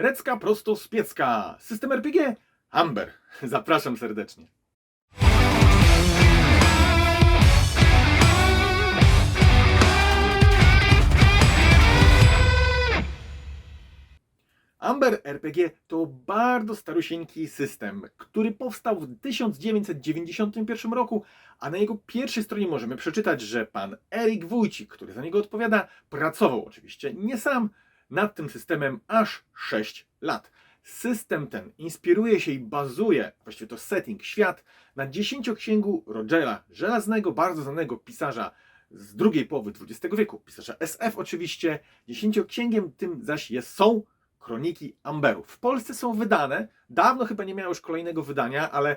Recka prosto z piecka. System RPG? Amber. Zapraszam serdecznie. Amber RPG to bardzo starusieńki system, który powstał w 1991 roku, a na jego pierwszej stronie możemy przeczytać, że pan Erik Wójcik, który za niego odpowiada, pracował oczywiście nie sam nad tym systemem aż 6 lat. System ten inspiruje się i bazuje, właściwie to setting, świat, na dziesięcioksięgu Rogera Żelaznego, bardzo znanego pisarza z drugiej połowy XX wieku, pisarza SF oczywiście. Dziesięcioksięgiem tym zaś jest, są Kroniki Amberu. W Polsce są wydane, dawno chyba nie miało już kolejnego wydania, ale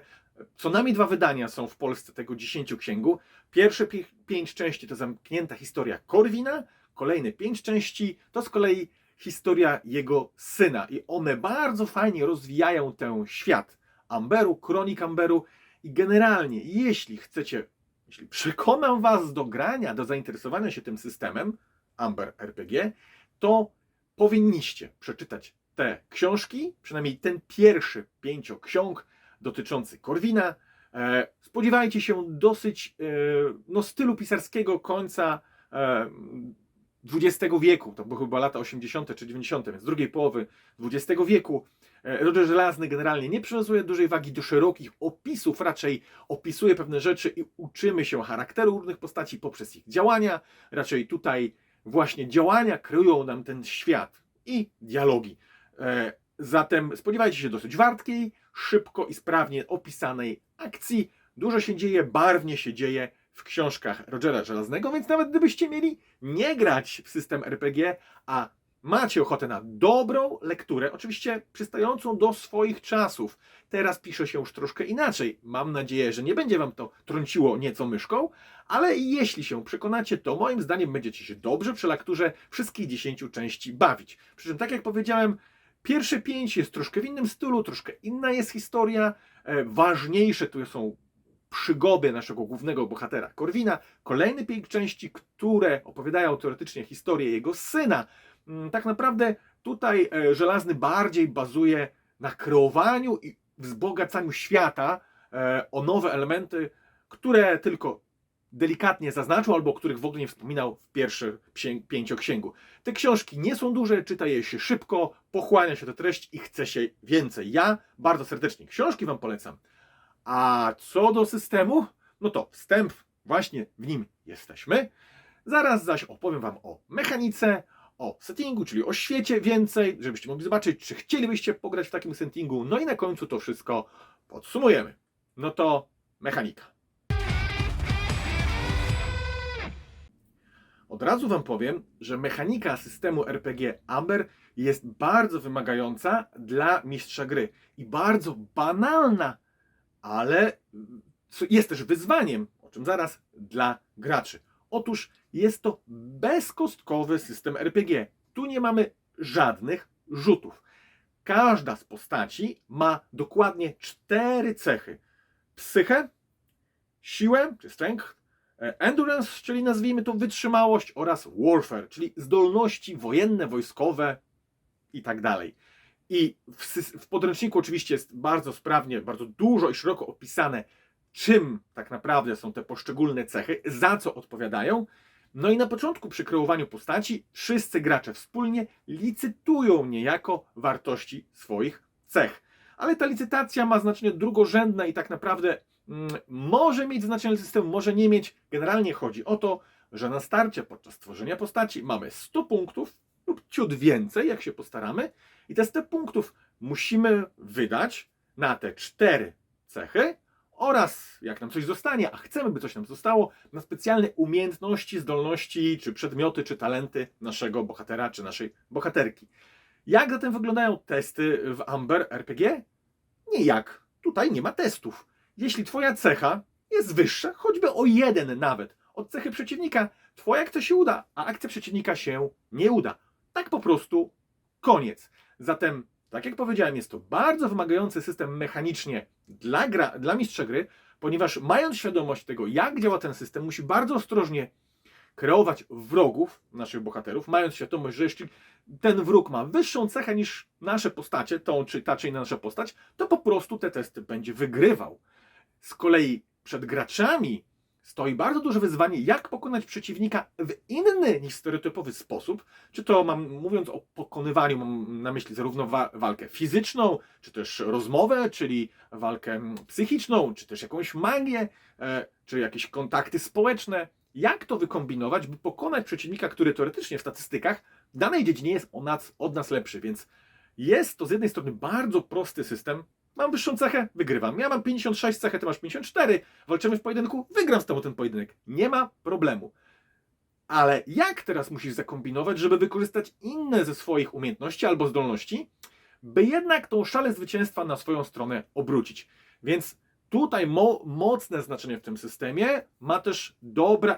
co najmniej dwa wydania są w Polsce tego dziesięcioksięgu. Pierwsze pi- pięć części to zamknięta historia Korwina, kolejne pięć części to z kolei historia jego syna i one bardzo fajnie rozwijają ten świat Amberu, Kronik Amberu i generalnie, jeśli chcecie, jeśli przekonam Was do grania, do zainteresowania się tym systemem Amber RPG, to powinniście przeczytać te książki, przynajmniej ten pierwszy pięcioksiąg dotyczący Korwina. E, spodziewajcie się dosyć e, no, stylu pisarskiego końca e, XX wieku, to były chyba lata 80. czy 90., więc drugiej połowy XX wieku. E, Roger Żelazny generalnie nie przywiązuje dużej wagi do szerokich opisów, raczej opisuje pewne rzeczy i uczymy się charakteru różnych postaci poprzez ich działania. Raczej tutaj właśnie działania kreują nam ten świat i dialogi. E, Zatem spodziewajcie się dosyć wartkiej, szybko i sprawnie opisanej akcji. Dużo się dzieje, barwnie się dzieje w książkach Rogera Żelaznego, więc nawet gdybyście mieli nie grać w system RPG, a macie ochotę na dobrą lekturę, oczywiście przystającą do swoich czasów. Teraz pisze się już troszkę inaczej. Mam nadzieję, że nie będzie Wam to trąciło nieco myszką, ale jeśli się przekonacie, to moim zdaniem będziecie się dobrze przy lekturze wszystkich 10 części bawić. Przy czym, tak jak powiedziałem, pierwsze 5 jest troszkę w innym stylu, troszkę inna jest historia. E, ważniejsze tu są przygody naszego głównego bohatera Korwina. Kolejne 5 części, które opowiadają teoretycznie historię jego syna. Mm, Tak naprawdę tutaj e, Żelazny bardziej bazuje na kreowaniu i wzbogacaniu świata e, o nowe elementy, które tylko delikatnie zaznaczył, albo o których w ogóle nie wspominał w pierwszym pięcioksięgu. Te książki nie są duże, czyta je się szybko, pochłania się tę treść i chce się więcej. Ja bardzo serdecznie książki Wam polecam. A co do systemu, no to wstęp, właśnie w nim jesteśmy. Zaraz zaś opowiem Wam o mechanice, o settingu, czyli o świecie więcej, żebyście mogli zobaczyć, czy chcielibyście pograć w takim settingu. No i na końcu to wszystko podsumujemy. No to mechanika. Od razu Wam powiem, że mechanika systemu RPG Amber jest bardzo wymagająca dla mistrza gry i bardzo banalna, ale co jest też wyzwaniem, o czym zaraz, dla graczy. Otóż jest to bezkostkowy system RPG. Tu nie mamy żadnych rzutów. Każda z postaci ma dokładnie cztery cechy: psychę, siłę, czy strength, e, endurance, czyli nazwijmy to wytrzymałość, oraz warfare, czyli zdolności wojenne, wojskowe i tak dalej. I w, w podręczniku oczywiście jest bardzo sprawnie, bardzo dużo i szeroko opisane, czym tak naprawdę są te poszczególne cechy, za co odpowiadają. No i na początku przy kreowaniu postaci wszyscy gracze wspólnie licytują niejako wartości swoich cech. Ale ta licytacja ma znaczenie drugorzędne i tak naprawdę mm, może mieć znaczenie systemu, może nie mieć. Generalnie chodzi o to, że na starcie podczas tworzenia postaci mamy 100 punktów lub ciut więcej, jak się postaramy, i te 100 punktów musimy wydać na te cztery cechy oraz jak nam coś zostanie, a chcemy, by coś nam zostało, na specjalne umiejętności, zdolności, czy przedmioty, czy talenty naszego bohatera, czy naszej bohaterki. Jak zatem wyglądają testy w Amber RPG? Nijak. Tutaj nie ma testów. Jeśli Twoja cecha jest wyższa, choćby o jeden nawet, od cechy przeciwnika, Twoja akcja się uda, a akcja przeciwnika się nie uda. Tak po prostu koniec. Zatem, tak jak powiedziałem, jest to bardzo wymagający system mechanicznie dla, gra, dla mistrza gry, ponieważ mając świadomość tego, jak działa ten system, musi bardzo ostrożnie kreować wrogów naszych bohaterów, mając świadomość, że jeśli ten wróg ma wyższą cechę niż nasze postacie, tą czy ta czy inna nasza postać, to po prostu te testy będzie wygrywał. Z kolei przed graczami stoi bardzo duże wyzwanie, jak pokonać przeciwnika w inny niż stereotypowy sposób. Czy to mam, mówiąc o pokonywaniu, mam na myśli zarówno wa walkę fizyczną, czy też rozmowę, czyli walkę psychiczną, czy też jakąś magię, e, czy jakieś kontakty społeczne. Jak to wykombinować, by pokonać przeciwnika, który teoretycznie w statystykach w danej dziedzinie jest od nas, od nas lepszy, więc jest to z jednej strony bardzo prosty system. Mam wyższą cechę, wygrywam. Ja mam 56 cechę, ty masz 54. Walczymy w pojedynku, wygram z tobą ten pojedynek. Nie ma problemu. Ale jak teraz musisz zakombinować, żeby wykorzystać inne ze swoich umiejętności albo zdolności, by jednak tą szalę zwycięstwa na swoją stronę obrócić? Więc tutaj mo mocne znaczenie w tym systemie ma też dobra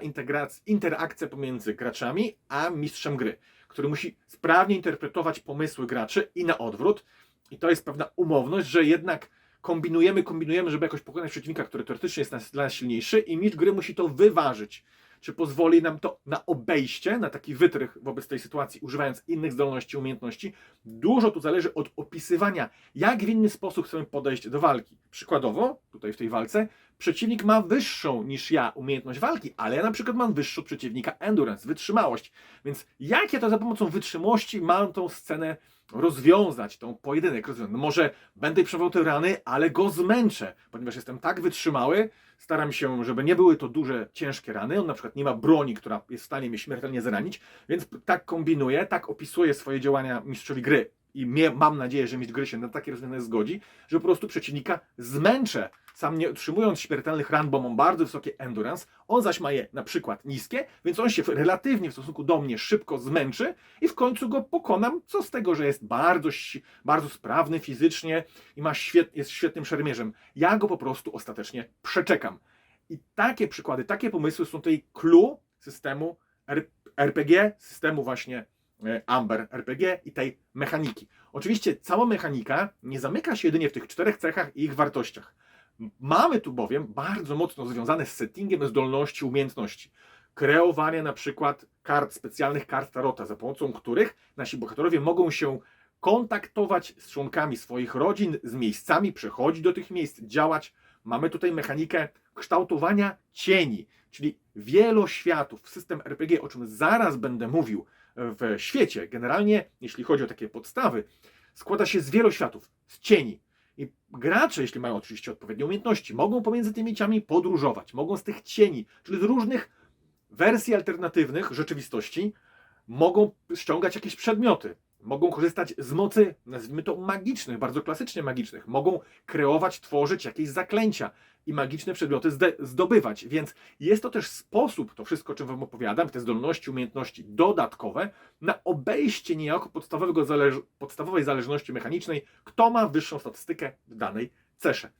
interakcja pomiędzy graczami a mistrzem gry, który musi sprawnie interpretować pomysły graczy i na odwrót. I to jest pewna umowność, że jednak kombinujemy, kombinujemy, żeby jakoś pokonać przeciwnika, który teoretycznie jest dla nas silniejszy i mistrz gry musi to wyważyć. Czy pozwoli nam to na obejście, na taki wytrych wobec tej sytuacji, używając innych zdolności, umiejętności? Dużo tu zależy od opisywania, jak w inny sposób chcemy podejść do walki. Przykładowo, tutaj w tej walce, przeciwnik ma wyższą niż ja umiejętność walki, ale ja na przykład mam wyższą przeciwnika endurance, wytrzymałość. Więc jak ja to za pomocą wytrzymałości mam tą scenę rozwiązać, tą pojedynek rozwiązać? No może będę przewołał te rany, ale go zmęczę, ponieważ jestem tak wytrzymały, staram się, żeby nie były to duże, ciężkie rany. On na przykład nie ma broni, która jest w stanie mnie śmiertelnie zranić, więc tak kombinuję, tak opisuję swoje działania mistrzowi gry i mam nadzieję, że mistrz gry się na takie rozwiązanie zgodzi, że po prostu przeciwnika zmęczę. Sam nie otrzymując śmiertelnych ran, bo mam bardzo wysokie endurance, on zaś ma je na przykład niskie, więc on się relatywnie w stosunku do mnie szybko zmęczy i w końcu go pokonam. Co z tego, że jest bardzo, bardzo sprawny fizycznie i ma świet, jest świetnym szermierzem. Ja go po prostu ostatecznie przeczekam. I takie przykłady, takie pomysły są tutaj clue systemu RPG, systemu właśnie e, Amber RPG i tej mechaniki. Oczywiście cała mechanika nie zamyka się jedynie w tych czterech cechach i ich wartościach. Mamy tu bowiem bardzo mocno związane z settingiem zdolności, umiejętności. Kreowanie na przykład kart, specjalnych kart Tarota, za pomocą których nasi bohaterowie mogą się kontaktować z członkami swoich rodzin, z miejscami, przechodzić do tych miejsc, działać. Mamy tutaj mechanikę kształtowania cieni, czyli wieloświatów. System RPG, o czym zaraz będę mówił w świecie, generalnie, jeśli chodzi o takie podstawy, składa się z wieloświatów, z cieni. I gracze, jeśli mają oczywiście odpowiednie umiejętności, mogą pomiędzy tymi ciami podróżować, mogą z tych cieni, czyli z różnych wersji alternatywnych rzeczywistości, mogą ściągać jakieś przedmioty, mogą korzystać z mocy, nazwijmy to magicznych, bardzo klasycznie magicznych, mogą kreować, tworzyć jakieś zaklęcia i magiczne przedmioty zdobywać. Więc jest to też sposób, to wszystko, o czym Wam opowiadam, te zdolności, umiejętności dodatkowe, na obejście niejako podstawowego zależ- podstawowej zależności mechanicznej, kto ma wyższą statystykę w danej cesze.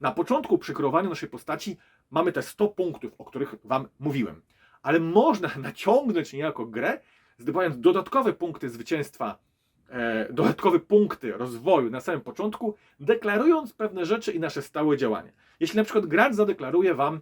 Na początku przy kreowaniu naszej postaci mamy te 100 punktów, o których Wam mówiłem. Ale można naciągnąć niejako grę, zdobywając dodatkowe punkty zwycięstwa, dodatkowe punkty rozwoju na samym początku, deklarując pewne rzeczy i nasze stałe działania. Jeśli na przykład gracz zadeklaruje Wam,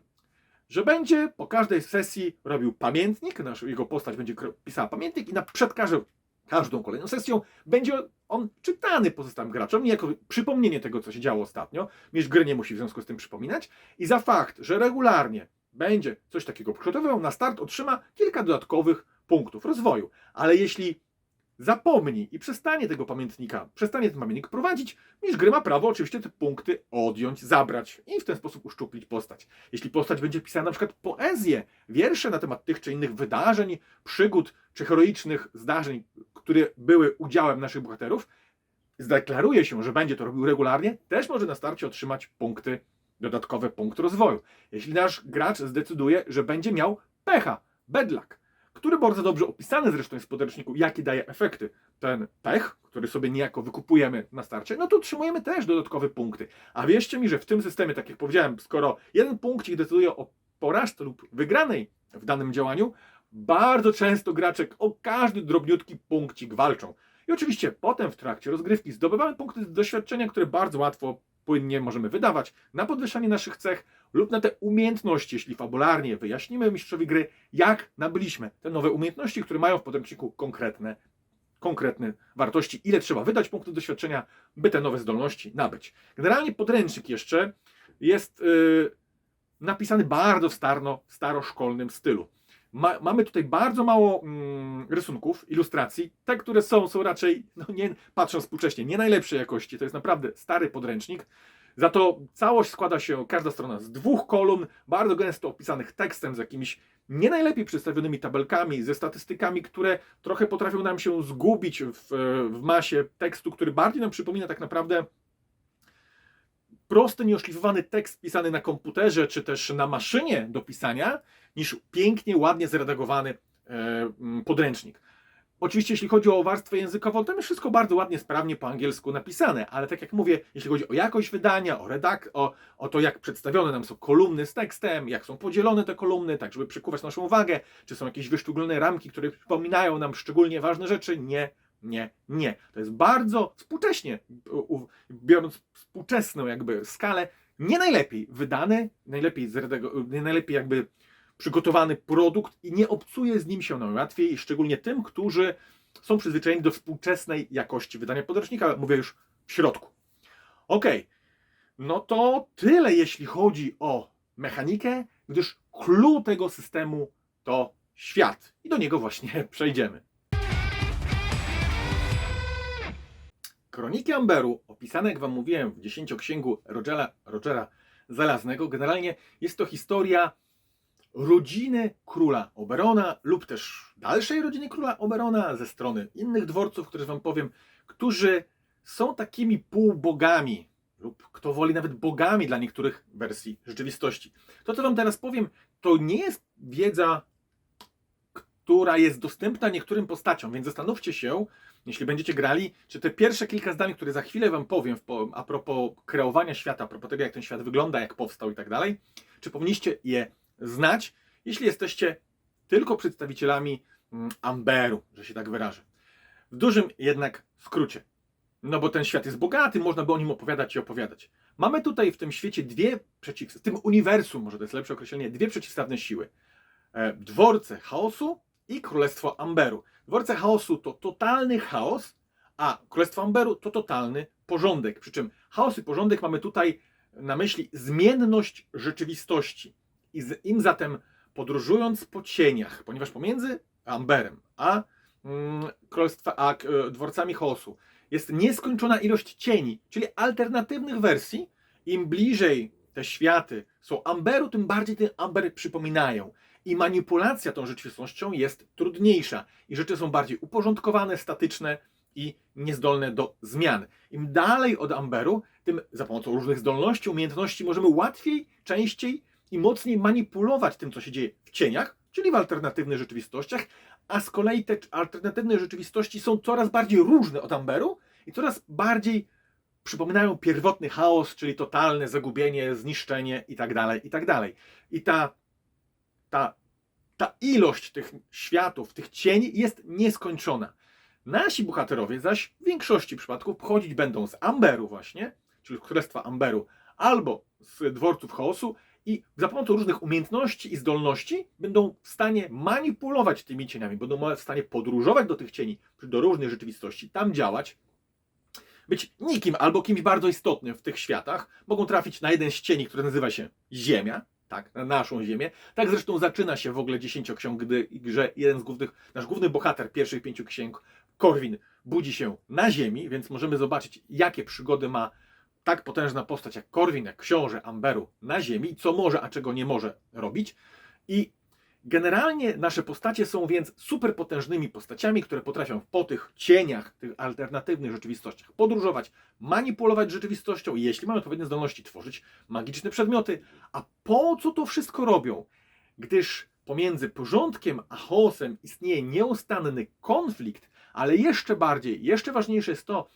że będzie po każdej sesji robił pamiętnik, nasz, jego postać będzie pisała pamiętnik i na, przed każdą, każdą kolejną sesją będzie on czytany pozostałym graczom, niejako przypomnienie tego, co się działo ostatnio. Mistrz gry nie musi w związku z tym przypominać. I za fakt, że regularnie będzie coś takiego przygotowywał, na start otrzyma kilka dodatkowych punktów rozwoju. Ale jeśli zapomni i przestanie tego pamiętnika, przestanie ten pamiętnik prowadzić, mistrz gry ma prawo oczywiście te punkty odjąć, zabrać i w ten sposób uszczuplić postać. Jeśli postać będzie pisała na przykład poezję, wiersze na temat tych czy innych wydarzeń, przygód czy heroicznych zdarzeń, które były udziałem naszych bohaterów, zdeklaruje się, że będzie to robił regularnie, też może na starcie otrzymać punkty, dodatkowe punkt rozwoju. Jeśli nasz gracz zdecyduje, że będzie miał pecha, bad luck, który bardzo dobrze opisany zresztą jest w podręczniku, jakie daje efekty ten pech, który sobie niejako wykupujemy na starcie, no to otrzymujemy też dodatkowe punkty. A wierzcie mi, że w tym systemie, tak jak powiedziałem, skoro jeden punkcik decyduje o porażce lub wygranej w danym działaniu, bardzo często gracze o każdy drobniutki punkcik walczą. I oczywiście potem w trakcie rozgrywki zdobywamy punkty doświadczenia, które bardzo łatwo płynnie możemy wydawać na podwyższanie naszych cech lub na te umiejętności, jeśli fabularnie wyjaśnimy mistrzowi gry, jak nabyliśmy te nowe umiejętności, które mają w podręczniku konkretne, konkretne wartości, ile trzeba wydać punktów doświadczenia, by te nowe zdolności nabyć. Generalnie podręcznik jeszcze jest yy, napisany bardzo w starno, staroszkolnym stylu. Ma, mamy tutaj bardzo mało mm, rysunków, ilustracji. Te, które są, są raczej, no nie, patrząc współcześnie, nie najlepszej jakości. To jest naprawdę stary podręcznik. Za to całość składa się, każda strona z dwóch kolumn, bardzo gęsto opisanych tekstem, z jakimiś nie najlepiej przedstawionymi tabelkami, ze statystykami, które trochę potrafią nam się zgubić w, w masie tekstu, który bardziej nam przypomina tak naprawdę prosty, nieoszlifowany tekst pisany na komputerze czy też na maszynie do pisania, niż pięknie, ładnie zredagowany e, mm, podręcznik. Oczywiście, jeśli chodzi o warstwę językową, to jest wszystko bardzo ładnie, sprawnie po angielsku napisane, ale tak jak mówię, jeśli chodzi o jakość wydania, o, redak- o, o to, jak przedstawione nam są kolumny z tekstem, jak są podzielone te kolumny, tak żeby przykuwać naszą uwagę, czy są jakieś wyszczególnione ramki, które przypominają nam szczególnie ważne rzeczy, nie, nie, nie. To jest bardzo współcześnie, biorąc współczesną jakby skalę, nie najlepiej wydany, najlepiej, najlepiej jakby przygotowany produkt i nie obcuje z nim się najłatwiej, szczególnie tym, którzy są przyzwyczajeni do współczesnej jakości wydania podręcznika, mówię już w środku. Ok, no to tyle jeśli chodzi o mechanikę, gdyż clue tego systemu to świat i do niego właśnie przejdziemy. Kroniki Amberu, opisane jak Wam mówiłem w dziesięcioksięgu Rogera, Rogera Zalaznego, generalnie jest to historia rodziny króla Oberona lub też dalszej rodziny króla Oberona ze strony innych dworców, których Wam powiem, którzy są takimi półbogami lub kto woli nawet bogami dla niektórych wersji rzeczywistości. To, co Wam teraz powiem, to nie jest wiedza, która jest dostępna niektórym postaciom, więc zastanówcie się, jeśli będziecie grali, czy te pierwsze kilka zdań, które za chwilę Wam powiem a propos kreowania świata, a propos tego, jak ten świat wygląda, jak powstał i tak dalej, czy powinniście je znać, jeśli jesteście tylko przedstawicielami mm, Amberu, że się tak wyrażę. W dużym jednak skrócie. No bo ten świat jest bogaty, można by o nim opowiadać i opowiadać. Mamy tutaj w tym świecie dwie w tym uniwersum, może to jest lepsze określenie, dwie przeciwstawne siły. E, Dworce chaosu i Królestwo Amberu. Dworce chaosu to totalny chaos, a Królestwo Amberu to totalny porządek. Przy czym chaos i porządek mamy tutaj na myśli zmienność rzeczywistości. I z, im zatem podróżując po cieniach, ponieważ pomiędzy Amberem a, mm, królestwa, a e, dworcami chaosu jest nieskończona ilość cieni, czyli alternatywnych wersji, im bliżej te światy są Amberu, tym bardziej ten Amber przypominają. I manipulacja tą rzeczywistością jest trudniejsza. I rzeczy są bardziej uporządkowane, statyczne i niezdolne do zmian. Im dalej od Amberu, tym za pomocą różnych zdolności, umiejętności możemy łatwiej, częściej i mocniej manipulować tym, co się dzieje w cieniach, czyli w alternatywnych rzeczywistościach, a z kolei te alternatywne rzeczywistości są coraz bardziej różne od Amberu i coraz bardziej przypominają pierwotny chaos, czyli totalne zagubienie, zniszczenie itd. itd. I ta, ta, ta ilość tych światów, tych cieni jest nieskończona. Nasi bohaterowie zaś w większości przypadków pochodzić będą z Amberu właśnie, czyli Królestwa Amberu, albo z dworców chaosu i za pomocą różnych umiejętności i zdolności będą w stanie manipulować tymi cieniami, będą w stanie podróżować do tych cieni, do różnych rzeczywistości, tam działać, być nikim albo kimś bardzo istotnym w tych światach, mogą trafić na jeden z cieni, który nazywa się Ziemia, tak, na naszą Ziemię. Tak zresztą zaczyna się w ogóle dziesięcioksiąg, gdy że jeden z głównych, nasz główny bohater pierwszych pięciu księg, Korwin, budzi się na Ziemi, więc możemy zobaczyć, jakie przygody ma tak potężna postać jak Korwin, jak książę Amberu na Ziemi, co może, a czego nie może robić. I generalnie nasze postacie są więc superpotężnymi postaciami, które potrafią po tych cieniach, tych alternatywnych rzeczywistościach podróżować, manipulować rzeczywistością, jeśli mamy odpowiednie zdolności, tworzyć magiczne przedmioty. A po co to wszystko robią? Gdyż pomiędzy porządkiem a chaosem istnieje nieustanny konflikt, ale jeszcze bardziej, jeszcze ważniejsze jest to,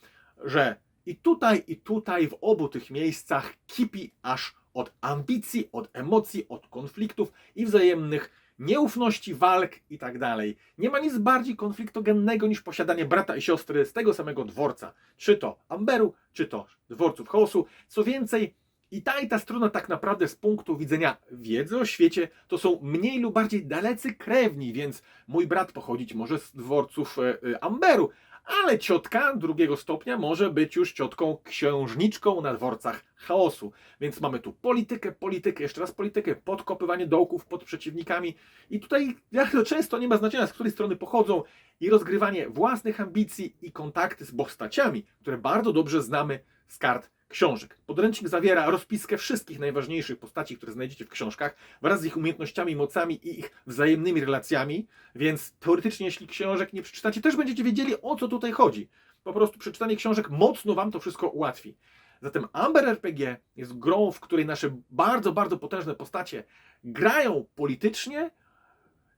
że i tutaj, i tutaj, w obu tych miejscach kipi aż od ambicji, od emocji, od konfliktów i wzajemnych nieufności, walk i tak dalej. Nie ma nic bardziej konfliktogennego niż posiadanie brata i siostry z tego samego dworca. Czy to Amberu, czy to dworców chaosu. Co więcej, i ta i ta strona tak naprawdę z punktu widzenia wiedzy o świecie to są mniej lub bardziej dalecy krewni, więc mój brat pochodzić może z dworców e, e, Amberu, ale ciotka drugiego stopnia może być już ciotką księżniczką na dworcach chaosu. Więc mamy tu politykę, politykę, jeszcze raz politykę, podkopywanie dołków pod przeciwnikami i tutaj to często nie ma znaczenia z której strony pochodzą i rozgrywanie własnych ambicji i kontakty z postaciami, które bardzo dobrze znamy z kart książek. Podręcznik zawiera rozpiskę wszystkich najważniejszych postaci, które znajdziecie w książkach, wraz z ich umiejętnościami, mocami i ich wzajemnymi relacjami, więc teoretycznie, jeśli książek nie przeczytacie, też będziecie wiedzieli, o co tutaj chodzi. Po prostu przeczytanie książek mocno Wam to wszystko ułatwi. Zatem Amber RPG jest grą, w której nasze bardzo, bardzo potężne postacie grają politycznie,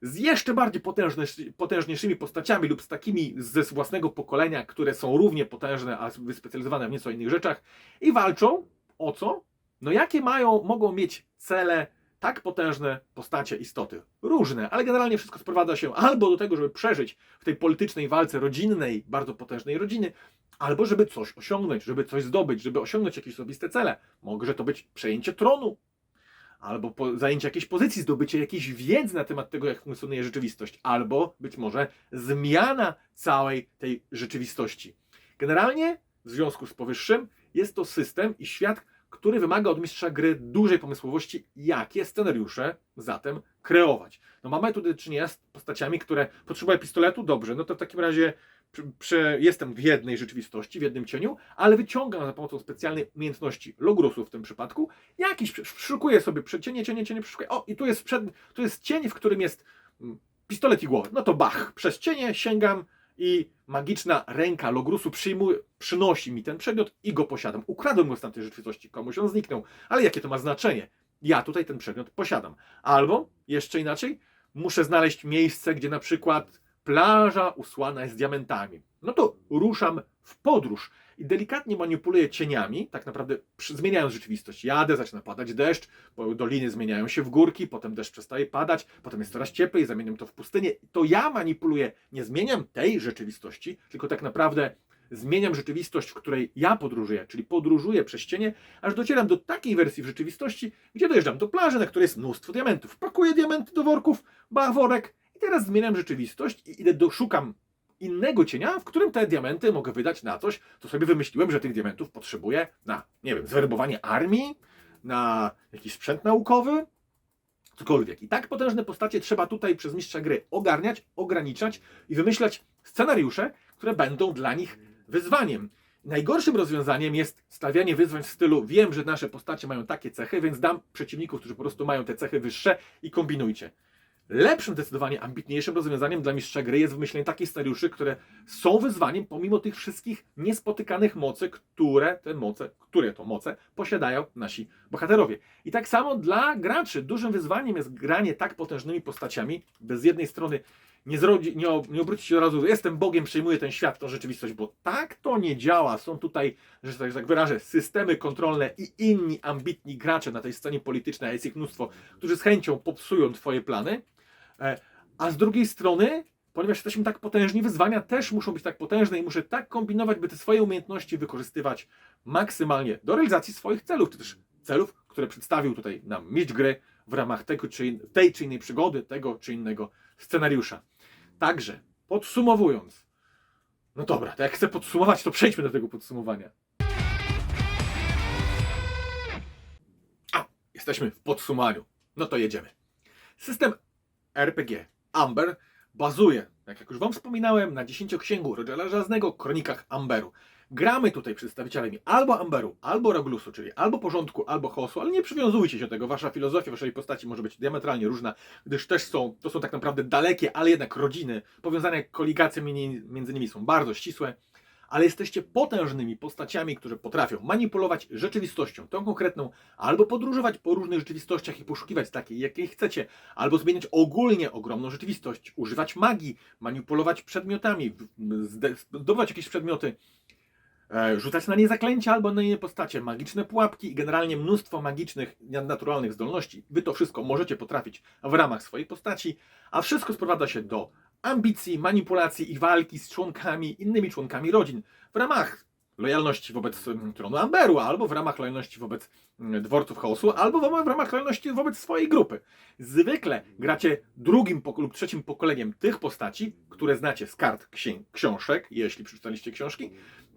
z jeszcze bardziej potężne, potężniejszymi postaciami lub z takimi ze własnego pokolenia, które są równie potężne, a wyspecjalizowane w nieco innych rzeczach i walczą o co? No jakie mają, mogą mieć cele tak potężne postacie, istoty? Różne, ale generalnie wszystko sprowadza się albo do tego, żeby przeżyć w tej politycznej walce rodzinnej, bardzo potężnej rodziny, albo żeby coś osiągnąć, żeby coś zdobyć, żeby osiągnąć jakieś osobiste cele. Może to być przejęcie tronu, albo zajęcie jakiejś pozycji, zdobycie jakiejś wiedzy na temat tego, jak funkcjonuje rzeczywistość, albo być może zmiana całej tej rzeczywistości. Generalnie, w związku z powyższym, jest to system i świat, który wymaga od mistrza gry dużej pomysłowości, jakie scenariusze zatem kreować. No mamy tu do czynienia z postaciami, które potrzebują pistoletu, dobrze, no to w takim razie prze, jestem w jednej rzeczywistości, w jednym cieniu, ale wyciągam za pomocą specjalnej umiejętności logrusu w tym przypadku, jakiś, szukuję sobie cienie, cienie, cienie, przeszukuję, o i tu jest, przed, tu jest cień, w którym jest mm, pistolet i głowa, no to bach, przez cienie sięgam i magiczna ręka logrusu przyjmuje, przynosi mi ten przedmiot i go posiadam. Ukradłem go z tamtej rzeczywistości, komuś on zniknął, ale jakie to ma znaczenie? Ja tutaj ten przedmiot posiadam. Albo, jeszcze inaczej, muszę znaleźć miejsce, gdzie na przykład plaża usłana jest diamentami. No to ruszam w podróż i delikatnie manipuluję cieniami, tak naprawdę zmieniając rzeczywistość. Jadę, zaczyna padać deszcz, doliny zmieniają się w górki, potem deszcz przestaje padać, potem jest coraz cieplej, zamieniam to w pustynię. To ja manipuluję, nie zmieniam tej rzeczywistości, tylko tak naprawdę zmieniam rzeczywistość, w której ja podróżuję, czyli podróżuję przez cienie, aż docieram do takiej wersji w rzeczywistości, gdzie dojeżdżam do plaży, na której jest mnóstwo diamentów. Pakuję diamenty do worków, bach worek i teraz zmieniam rzeczywistość i idę do, szukam innego cienia, w którym te diamenty mogę wydać na coś, co sobie wymyśliłem, że tych diamentów potrzebuję na, nie wiem, zwerbowanie armii, na jakiś sprzęt naukowy, cokolwiek. I tak potężne postacie trzeba tutaj przez mistrza gry ogarniać, ograniczać i wymyślać scenariusze, które będą dla nich wyzwaniem. Najgorszym rozwiązaniem jest stawianie wyzwań w stylu wiem, że nasze postacie mają takie cechy, więc dam przeciwników, którzy po prostu mają te cechy wyższe i kombinujcie. Lepszym, zdecydowanie ambitniejszym rozwiązaniem dla mistrza gry jest wymyślenie takich scenariuszy, które są wyzwaniem pomimo tych wszystkich niespotykanych mocy, które te moce, które to moce posiadają nasi bohaterowie. I tak samo dla graczy dużym wyzwaniem jest granie tak potężnymi postaciami, by z jednej strony nie, zrodzi, nie, nie obrócić się od razu, jestem Bogiem, przejmuję ten świat, tą rzeczywistość, bo tak to nie działa. Są tutaj, że tak, tak wyrażę, systemy kontrolne i inni ambitni gracze na tej scenie politycznej, a jest ich mnóstwo, którzy z chęcią popsują Twoje plany, a z drugiej strony, ponieważ jesteśmy tak potężni, wyzwania też muszą być tak potężne i muszę tak kombinować, by te swoje umiejętności wykorzystywać maksymalnie do realizacji swoich celów, czy też celów, które przedstawił tutaj nam mistrz gry w ramach tego, czy in, tej czy innej przygody, tego czy innego scenariusza. Także, podsumowując, no dobra, to jak chcę podsumować, to przejdźmy do tego podsumowania. A, jesteśmy w podsumowaniu. No to jedziemy. System RPG Amber bazuje, jak już Wam wspominałem, na dziesięcioksięgu Rogera Żelaznego, Kronikach Amberu. Gramy tutaj przedstawicielami albo Amberu, albo Roglusu, czyli albo porządku, albo chaosu, ale nie przywiązujcie się do tego. Wasza filozofia waszej postaci może być diametralnie różna, gdyż też są, to są tak naprawdę dalekie, ale jednak rodziny. Powiązania koligacje między nimi są bardzo ścisłe ale jesteście potężnymi postaciami, które potrafią manipulować rzeczywistością, tą konkretną, albo podróżować po różnych rzeczywistościach i poszukiwać takiej, jakiej chcecie, albo zmieniać ogólnie ogromną rzeczywistość, używać magii, manipulować przedmiotami, zdobywać jakieś przedmioty. e, rzucać na nie zaklęcia albo na nie postacie, magiczne pułapki i generalnie mnóstwo magicznych, naturalnych zdolności. Wy to wszystko możecie potrafić w ramach swojej postaci, a wszystko sprowadza się do ambicji, manipulacji i walki z członkami, innymi członkami rodzin w ramach lojalności wobec mm, tronu Amberu, albo w ramach lojalności wobec mm, dworców chaosu, albo w ramach lojalności wobec swojej grupy. Zwykle gracie drugim lub trzecim pokoleniem tych postaci, które znacie z kart książek, jeśli przeczytaliście książki,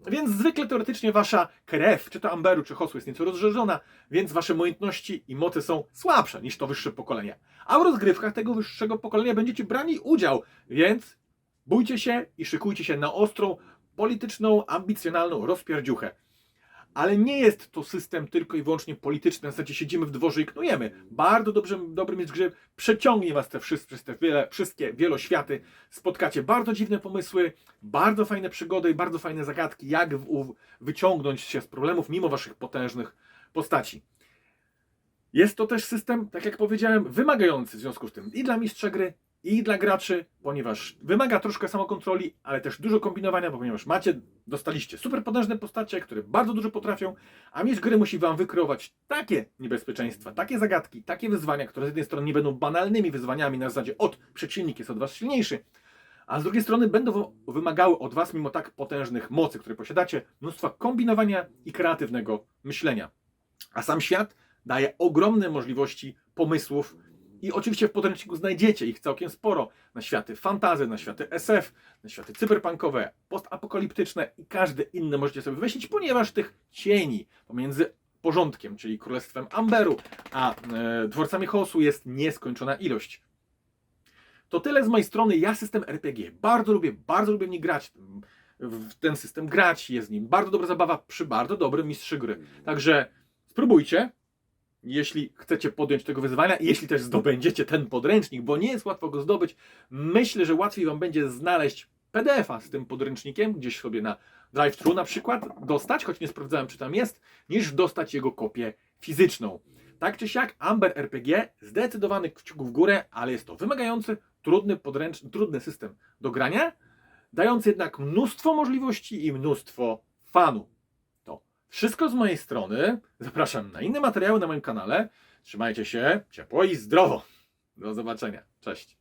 więc zwykle teoretycznie wasza krew, czy to Amberu, czy Hosu jest nieco rozszerzona, więc wasze umiejętności i mocy są słabsze niż to wyższe pokolenie. A w rozgrywkach tego wyższego pokolenia będziecie brali udział, więc bójcie się i szykujcie się na ostrą, polityczną, ambicjonalną rozpierdziuchę. Ale nie jest to system tylko i wyłącznie polityczny, na zasadzie siedzimy w dworze i knujemy. Bardzo dobrze, dobrym jest w przeciągnie was te wszyscy, przez te wiele, wszystkie wieloświaty. Spotkacie bardzo dziwne pomysły, bardzo fajne przygody i bardzo fajne zagadki, jak w, wyciągnąć się z problemów mimo waszych potężnych postaci. Jest to też system, tak jak powiedziałem, wymagający w związku z tym i dla mistrza gry, i dla graczy, ponieważ wymaga troszkę samokontroli, ale też dużo kombinowania, bo ponieważ macie, dostaliście super potężne postacie, które bardzo dużo potrafią, a mistrz gry musi wam wykreować takie niebezpieczeństwa, takie zagadki, takie wyzwania, które z jednej strony nie będą banalnymi wyzwaniami na zasadzie od przeciwnik jest od was silniejszy, a z drugiej strony będą wymagały od was, mimo tak potężnych mocy, które posiadacie, mnóstwa kombinowania i kreatywnego myślenia. A sam świat daje ogromne możliwości pomysłów i oczywiście w podręczniku znajdziecie ich całkiem sporo na światy fantazy, na światy SF, na światy cyberpunkowe, postapokaliptyczne i każde inne możecie sobie wymyślić, ponieważ tych cieni pomiędzy porządkiem, czyli królestwem Amberu, a e, dworcami chaosu jest nieskończona ilość. To tyle z mojej strony. Ja system RPG bardzo lubię, bardzo lubię w nim grać. W ten system grać, jest nim bardzo dobra zabawa przy bardzo dobrym mistrzu gry. Także spróbujcie, jeśli chcecie podjąć tego wyzwania i jeśli też zdobędziecie ten podręcznik, bo nie jest łatwo go zdobyć, myślę, że łatwiej Wam będzie znaleźć PDF-a z tym podręcznikiem, gdzieś sobie na drive-thru na przykład, dostać, choć nie sprawdzałem, czy tam jest, niż dostać jego kopię fizyczną. Tak czy siak, Amber RPG zdecydowany kciuk w górę, ale jest to wymagający, trudny, podręczny, trudny system do grania, dający jednak mnóstwo możliwości i mnóstwo fanu. Wszystko z mojej strony. Zapraszam na inne materiały na moim kanale. Trzymajcie się ciepło i zdrowo. Do zobaczenia. Cześć.